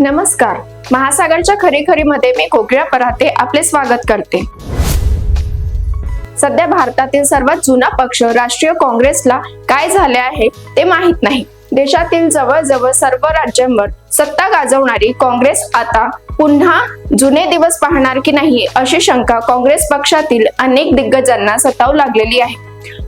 नमस्कार. महासागरच्या खरी खरी मध्ये मी कोकिळा पराते आपले स्वागत करते. सध्या भारतातील सर्वात जुना पक्ष राष्ट्रीय काँग्रेसला काय झाले आहे ते माहीत नाही. देशातील जवळजवळ सर्व राज्यांवर सत्ता गाजवणारी काँग्रेस आता पुन्हा जुने दिवस पाहणार की नाही अशी शंका काँग्रेस पक्षातील अनेक दिग्गजांना सतावू लागलेली आहे.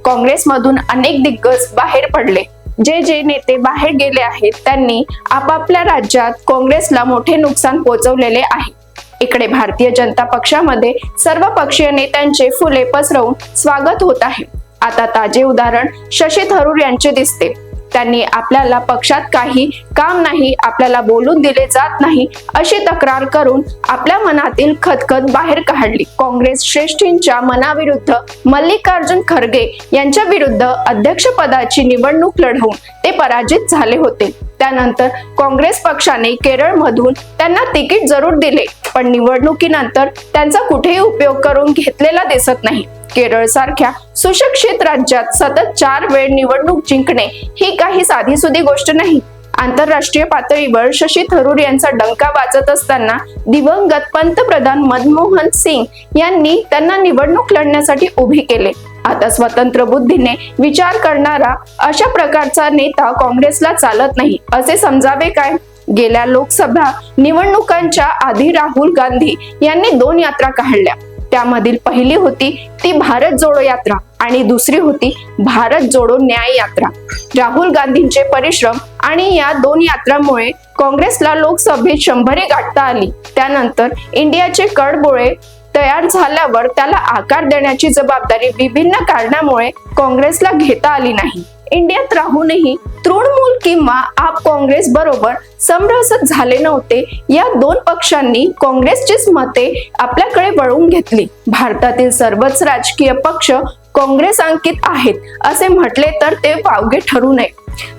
काँग्रेसमधून अनेक दिग्गज बाहेर पडले. जे जे नेते बाहेर गेले आहेत त्यांनी आपापल्या राज्यात काँग्रेसला मोठे नुकसान पोहोचवलेले आहे. इकडे भारतीय जनता पक्षामध्ये सर्व पक्षीय नेत्यांचे फुले पसरवून स्वागत होत आहे. आता ताजे उदाहरण शशी थरूर यांचे दिसते. त्यांनी आपल्याला पक्षात काही काम नाही आपल्याला बोलून दिले जात नाही अशी तक्रार करून आपल्या मनातील खतखत बाहेर काढली. काँग्रेस श्रेष्ठींच्या मनाविरुद्ध मल्लिकार्जुन खरगे यांच्या विरुद्ध अध्यक्षपदाची निवडणूक लढवून ते पराजित झाले होते. त्यानंतर काँग्रेस पक्षाने केरळमधून त्यांना तिकीट जरूर दिले पण निवडणुकीनंतर त्यांचा कुठेही उपयोग करून घेतलेला दिसत नाही. केरळ सारख्या सुशिक्षित राज्यात सतत चार वेळ निवडणूक जिंकणे ही काही साधीसुधी गोष्ट नाही. आंतरराष्ट्रीय पातळीवर शशी थरूर यांचा डंका वाजत असताना दिवंगत पंतप्रधान मनमोहन सिंग यांनी त्यांना निवडणूक लढण्यासाठी उभे केले. आता स्वतंत्र बुद्धीने विचार करणारा अशा प्रकारचा नेता काँग्रेसला चालत नाही. असे समजावे काय? गेल्या लोकसभा निवडणुकांच्या आधी राहुल गांधी यांनी दोन यात्रा काढल्या. त्यामधील पहिली होती ती भारत जोडो यात्रा आणि दुसरी होती भारत जोडो न्याय यात्रा. राहुल गांधींचे परिश्रम आणि या दोन यात्रामुळे काँग्रेसला लोकसभेत शंभरी गाठता आली. त्यानंतर इंडियाचे कडबोळे तयार झाल्यावर त्याला आकार देण्याची जबाबदारी विभिन्न कारणामुळे काँग्रेसला घेता आली नाही. इंडियात राहूनही तृणमूल किंवा आप काँग्रेस बरोबर समरसत झाले नव्हते या दोन पक्षांनी काँग्रेसचीच मते आपल्याकडे वळवून घेतली. भारतातील सर्वच राजकीय पक्ष काँग्रेस अंकित आहेत असे म्हटले तर ते वावगे ठरू नये.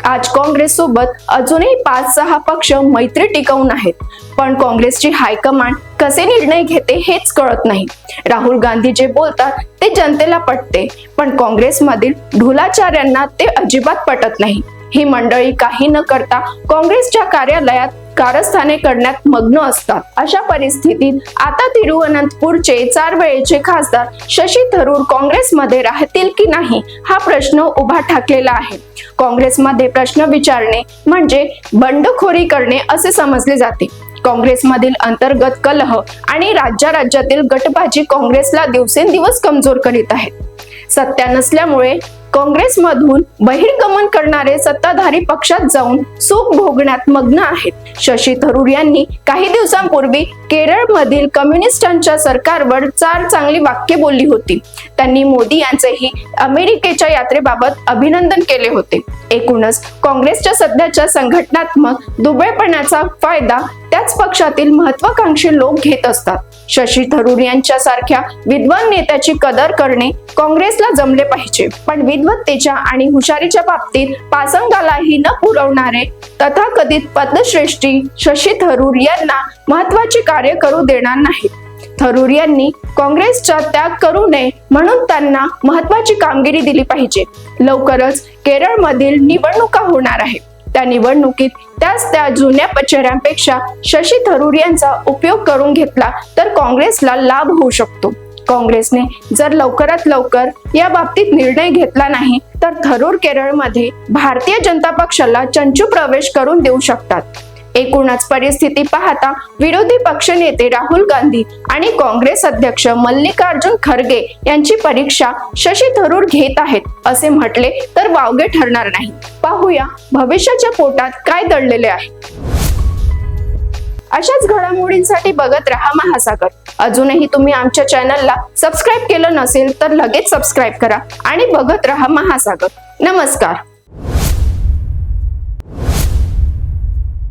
आज काँग्रेस सोबत अजूनही पाच सहा पक्ष मैत्री टिकवून आहेत. पण काँग्रेसची हायकमांड कसे निर्णय घेते हेच कळत नाही. राहुल गांधी जे बोलतात ते जनतेला पटते पण काँग्रेसमधील ढोलाचार्यांना ते अजिबात पटत नाही. ही मंडळी काही न करता काँग्रेसच्या कार्यालयात कारस्थाने करण्यात मग्न असतात. अशा परिस्थितीत आता तिरुअनंतपूरचे चार वेळेचे खासदार शशी थरूर काँग्रेसमध्ये राहतील की नाही हा प्रश्न उभा ठाकलेला आहे. काँग्रेसमध्ये प्रश्न विचारणे म्हणजे बंडखोरी करणे असे समजले जाते. काँग्रेसमधील अंतर्गत कलह आणि राज्या राज्यातील गटबाजी काँग्रेसला दिवसेंदिवस कमजोर करीत आहेत. सत्ता नसल्यामुळे काँग्रेसमधून बहिर्गमन करणारे सत्ताधारी पक्षात जाऊन सुख भोगण्यात मग्न आहेत. शशी थरूर यांनी काही दिवसांपूर्वी केरळमधील कम्युनिस्टांच्या सरकारवर चार चांगली वाक्य बोलली होती. त्यांनी मोदी यांचेही अमेरिकेच्या यात्रेबाबत अभिनंदन केले होते. एकूणच काँग्रेसच्या सध्याच्या संघटनात्मक दुबळेपणाचा फायदा त्याच पक्षातील महत्वाकांक्षी लोक घेत असतात. शशी थरूर यांच्या सारख्या विद्वान नेत्याची कदर करणे काँग्रेसला जमले पाहिजे. पण विद्वत्तेच्या आणि हुशारीच्या बाबतीत पासंगालाही न पुरवणारे तथाकथित पद्मश्रेष्ठी शशी थरूर यांना महत्वाची कार्य करू देणार नाहीत. थरूर यांनी काँग्रेसचा त्याग करू नये म्हणून त्यांना महत्वाची कामगिरी दिली पाहिजे. लवकरच केरळमधील निवडणुका होणार आहेत. त्या निवडणुकीत त्याच त्या जुन्या पचऱ्यांपेक्षा शशी थरूर यांचा उपयोग करून घेतला तर काँग्रेसला लाभ होऊ शकतो. काँग्रेसने जर लवकरात लवकर या बाबतीत निर्णय घेतला नाही तर थरूर केरळमध्ये भारतीय जनता पक्षाला चंचू प्रवेश करून देऊ शकतात. एकूणच परिस्थिती पाहता विरोधी पक्षनेते राहुल गांधी आणि काँग्रेस अध्यक्ष मल्लिकार्जुन खरगे यांची परीक्षा शशी थरूर घेत आहेत असे म्हटले तर वावगे ठरणार नाही. पाहूया भविष्याच्या पोटात काय दडलेले आहे. अशाच घडामोडींसाठी बघत रहा महासागर. अजूनही तुम्ही आमच्या चॅनलला सबस्क्राईब केलं नसेल तर लगेच सबस्क्राईब करा आणि बघत रहा महासागर. नमस्कार.